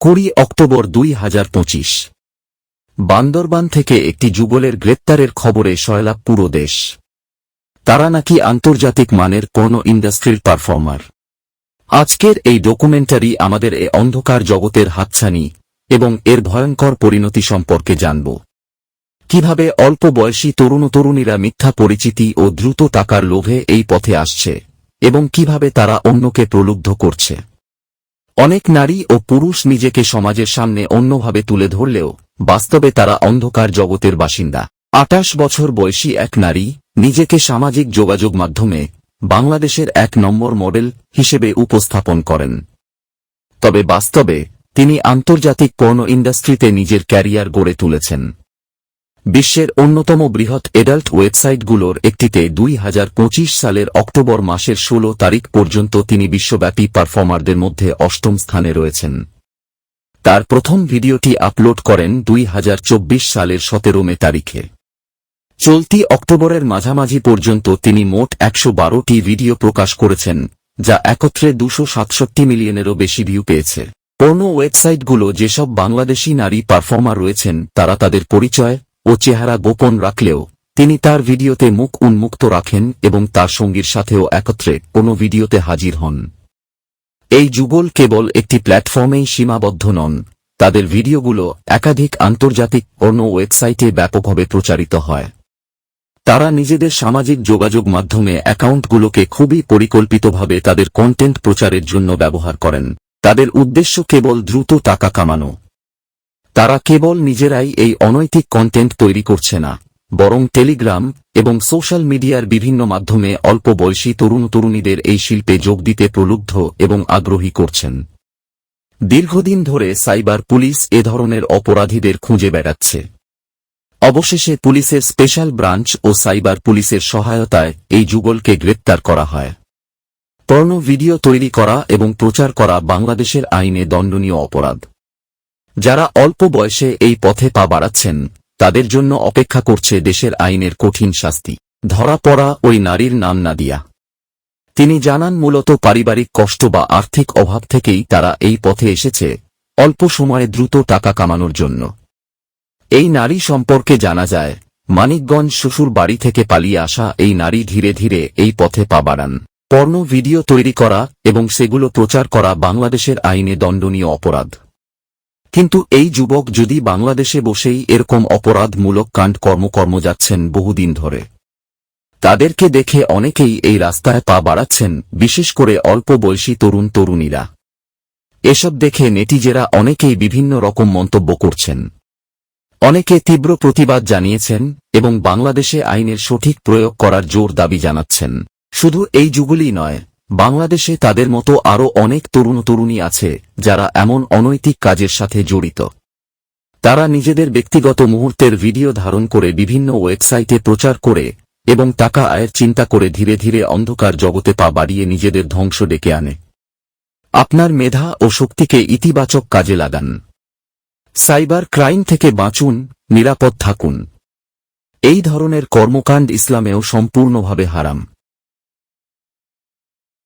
কুড়ি অক্টোবর দুই হাজার পঁচিশ। বান্দরবান থেকে একটি যুগলের গ্রেপ্তারের খবরে সয়লাভ পুরো দেশ। তারা নাকি আন্তর্জাতিক মানের কোন ইন্ডাস্ট্রির পারফর্মার। আজকের এই ডকুমেন্টারি আমাদের এ অন্ধকার জগতের হাতছানি এবং এর ভয়ঙ্কর পরিণতি সম্পর্কে জানব। কীভাবে অল্প বয়সী তরুণ তরুণীরা মিথ্যা পরিচিতি ও দ্রুত টাকার লোভে এই পথে আসছে এবং কীভাবে তারা অন্যকে প্রলুব্ধ করছে। অনেক নারী ও পুরুষ নিজেকে সমাজের সামনে অন্যভাবে তুলে ধরলেও, বাস্তবে তারা অন্ধকার জগতের বাসিন্দা। আটাশ বছর বয়সী এক নারী নিজেকে সামাজিক যোগাযোগ মাধ্যমে বাংলাদেশের এক নম্বর মডেল হিসেবে উপস্থাপন করেন। তবে বাস্তবে তিনি আন্তর্জাতিক পর্ন ইন্ডাস্ট্রিতে নিজের ক্যারিয়ার গড়ে তুলেছেন। বিশ্বের অন্যতম বৃহৎ এডাল্ট ওয়েবসাইটগুলোর একটিতে দুই হাজার পঁচিশ সালের অক্টোবর মাসের ১৬ তারিখ পর্যন্ত তিনি বিশ্বব্যাপী পারফর্মারদের মধ্যে অষ্টম স্থানে রয়েছেন। তার প্রথম ভিডিওটি আপলোড করেন দুই হাজার চব্বিশ সালের সতেরো মে তারিখে। চলতি অক্টোবরের মাঝামাঝি পর্যন্ত তিনি মোট একশো বারোটি ভিডিও প্রকাশ করেছেন, যা একত্রে দুশো সাতষট্টি মিলিয়নেরও বেশি ভিউ পেয়েছে। পর্ণ ওয়েবসাইটগুলো যেসব বাংলাদেশী নারী পারফর্মার রয়েছেন, তারা তাদের পরিচয় ও চেহারা গোপন রাখলেও, তিনি তার ভিডিওতে মুখ উন্মুক্ত রাখেন এবং তার সঙ্গীর সাথেও একত্রে কোনো ভিডিওতে হাজির হন। এই যুগল কেবল একটি প্ল্যাটফর্মেই সীমাবদ্ধ নন, তাদের ভিডিওগুলো একাধিক আন্তর্জাতিক অন্য ওয়েবসাইটে ব্যাপকভাবে প্রচারিত হয়। তারা নিজেদের সামাজিক যোগাযোগ মাধ্যমে অ্যাকাউন্টগুলোকে খুবই পরিকল্পিতভাবে তাদের কন্টেন্ট প্রচারের জন্য ব্যবহার করেন। তাদের উদ্দেশ্য কেবল দ্রুত টাকা কামানো। তারা কেবল নিজেরাই এই অনৈতিক কন্টেন্ট তৈরি করছে না, বরং টেলিগ্রাম এবং সোশ্যাল মিডিয়ার বিভিন্ন মাধ্যমে অল্প বয়সী তরুণ তরুণীদের এই শিল্পে যোগ দিতে প্রলুব্ধ এবং আগ্রহী করছেন। দীর্ঘদিন ধরে সাইবার পুলিশ এ ধরনের অপরাধীদের খুঁজে বেড়াচ্ছে। অবশেষে পুলিশের স্পেশাল ব্রাঞ্চ ও সাইবার পুলিশের সহায়তায় এই যুগলকে গ্রেপ্তার করা হয়। পর্ণ ভিডিও তৈরি করা এবং প্রচার করা বাংলাদেশের আইনে দণ্ডনীয় অপরাধ। যারা অল্প বয়সে এই পথে পা বাড়াচ্ছেন, তাদের জন্য অপেক্ষা করছে দেশের আইনের কঠিন শাস্তি। ধরা পড়া ওই নারীর নাম নাদিয়া। তিনি জানান মূলত পারিবারিক কষ্ট বা আর্থিক অভাব থেকেই তারা এই পথে এসেছে, অল্প সময়ে দ্রুত টাকা কামানোর জন্য। এই নারী সম্পর্কে জানা যায়, মানিকগঞ্জ শ্বশুর বাড়ি থেকে পালিয়ে আসা এই নারী ধীরে ধীরে এই পথে পা বাড়ান। পর্ণ ভিডিও তৈরি করা এবং সেগুলো প্রচার করা বাংলাদেশের আইনে দণ্ডনীয় অপরাধ। কিন্তু এই যুবক যদি বাংলাদেশে বসেই এরকম অপরাধমূলক কাণ্ড কর্মকর্ম যাচ্ছেন বহুদিন ধরে। তাদেরকে দেখে অনেকেই এই রাস্তায় পা বাড়াচ্ছেন, বিশেষ করে অল্প বয়সী তরুণ তরুণীরা। এসব দেখে নেটিজেরা অনেকেই বিভিন্ন রকম মন্তব্য করছেন। অনেকে তীব্র প্রতিবাদ জানিয়েছেন এবং বাংলাদেশে আইনের সঠিক প্রয়োগ করার জোর দাবি জানাচ্ছেন। শুধু এই যুগলই নয় বাংলাদেশে তাদের মতো আরও অনেক তরুণ তরুণী আছে, যারা এমন অনৈতিক কাজের সাথে জড়িত। তারা নিজেদের ব্যক্তিগত মুহূর্তের ভিডিও ধারণ করে বিভিন্ন ওয়েবসাইটে প্রচার করে এবং টাকা আয়ের চিন্তা করে ধীরে ধীরে অন্ধকার জগতে পা বাড়িয়ে নিজেদের ধ্বংস ডেকে আনে। আপনার মেধা ও শক্তিকে ইতিবাচক কাজে লাগান। সাইবার ক্রাইম থেকে বাঁচুন, নিরাপদ থাকুন। এই ধরনের কর্মকাণ্ড ইসলামেও সম্পূর্ণভাবে হারাম।